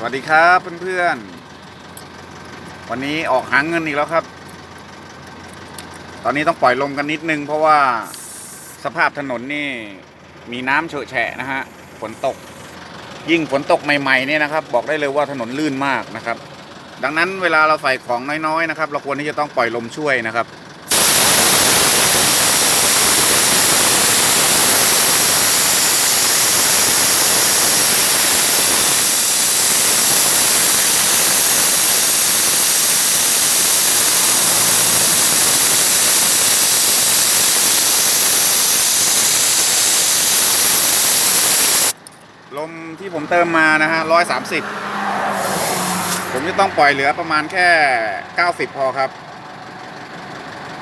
สวัสดีครับเพื่อนๆ วันนี้ออกหางเงินอีกแล้วครับ ตอนนี้ต้องปล่อยลมกันนิดนึง เพราะว่าสภาพถนนนี่มีน้ำเฉอะแฉะนะฮะ ฝนตก ยิ่งฝนตกใหม่ๆเนี่ยนะครับ บอกได้เลยว่าถนนลื่นมากนะครับ ดังนั้นเวลาเราใส่ของน้อยๆนะครับ เราควรที่จะต้องปล่อยลมช่วยนะครับ ลมที่ผมเติมมานะฮะร้อยสามสิบผมจะต้องปล่อยเหลือประมาณแค่เก้าสิบพอครับ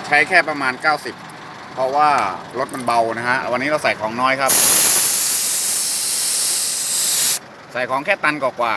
ใช้แค่ประมาณเก้าสิบเพราะว่ารถมันเบานะฮะ วันนี้เราใส่ของน้อยครับ ใส่ของแค่ตันกว่า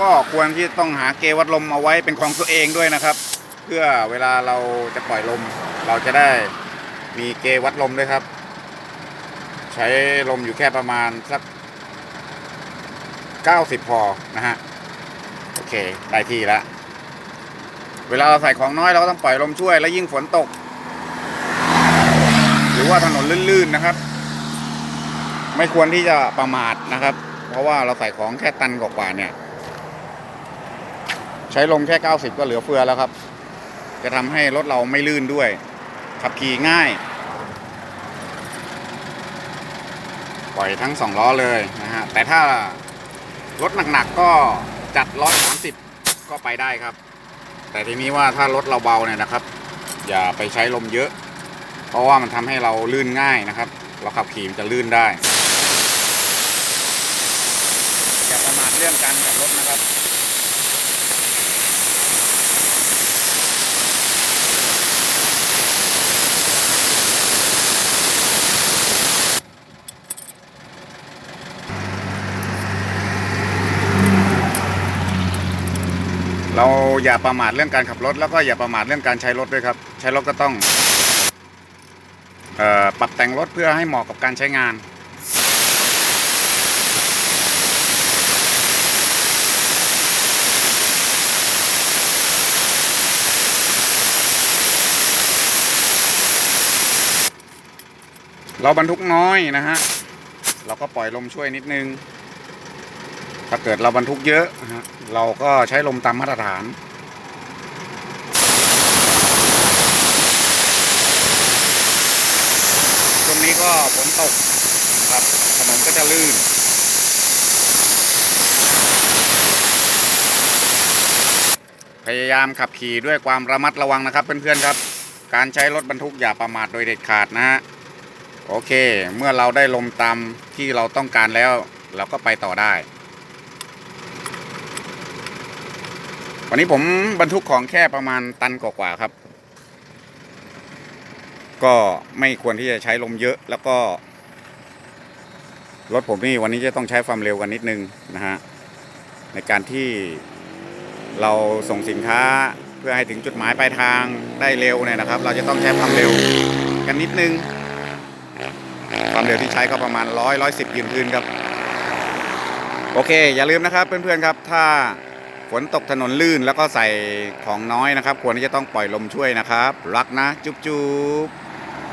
ก็ควรที่ต้องหาเกวัดลมเอาไว้เป็นของตัวเองด้วยนะครับ เพื่อเวลาเราจะปล่อยลม เราจะได้มีเกวัดลมด้วยครับ ใช้ลมอยู่แค่ประมาณสัก 90 พอนะฮะโอเคได้ที่แล้วเวลาเราใส่ของน้อยเราก็ต้องปล่อยลมช่วยแล้วยิ่งฝนตก หรือว่าถนนลื่นๆนะครับ ไม่ควรที่จะประมาทนะครับ เพราะว่าเราใส่ของแค่ตันกว่าเนี่ย ใช้ลมแค่ 90 ก็เหลือเฟือแล้วครับ จะทำให้รถเราไม่ลื่นด้วย ขับขี่ง่าย ปล่อยทั้งสองล้อเลยนะฮะ แต่ถ้ารถหนักๆก็จัด 130 ก็ไปได้ครับ แต่ทีนี้ว่าถ้ารถเราเบาเนี่ยนะครับ อย่าไปใช้ลมเยอะ เพราะว่ามันทำให้เราลื่นง่ายนะครับ เราขับขี่มันจะลื่นได้ อย่าประมาทเรื่องการขับรถนะครับ เราอย่าประมาทเรื่องการขับรถ แล้วก็อย่าประมาทเรื่องการใช้รถด้วยครับ ใช้รถก็ต้องออปรับแต่งรถเพื่อให้เหมาะกับการใช้งานเราบรรทุกน้อยนะฮะ เราก็ปล่อยลมช่วยนิดนึง ถ้าเกิดเราบรรทุกเยอะนะฮะเราก็ใช้ลมตามมาตรฐานช่วงนี้ก็ฝนตกครับถนนก็จะลื่นพยายามขับขี่ด้วยความระมัดระวังนะครับเพื่อนๆครับ การใช้รถบรรทุกอย่าประมาทโดยเด็ดขาดนะฮะโอเค เมื่อเราได้ลมตามที่เราต้องการแล้ว เราก็ไปต่อได้ วันนี้ผมบรรทุกของแค่ประมาณตันกว่าๆครับ ก็ไม่ควรที่จะใช้ลมเยอะแล้วก็ รถผมนี่วันนี้จะต้องใช้ความเร็วกันนิดนึงนะฮะในการที่เราส่งสินค้าเพื่อให้ถึงจุดหมายปลายทางได้เร็วเนี่ยนะครับ เราจะต้องใช้ความเร็วกันนิดนึง ความเร็วที่ใช้ก็ประมาณร้อยร้อยสิบยืนพื้นครับ โอเค อย่าลืมนะครับเพื่อนๆครับ ถ้า ฝนตกถนนลื่นแล้วก็ใส่ของน้อยนะครับ ควรที่จะต้องปล่อยลมช่วยนะครับ รักนะ จุ๊บจุ๊บ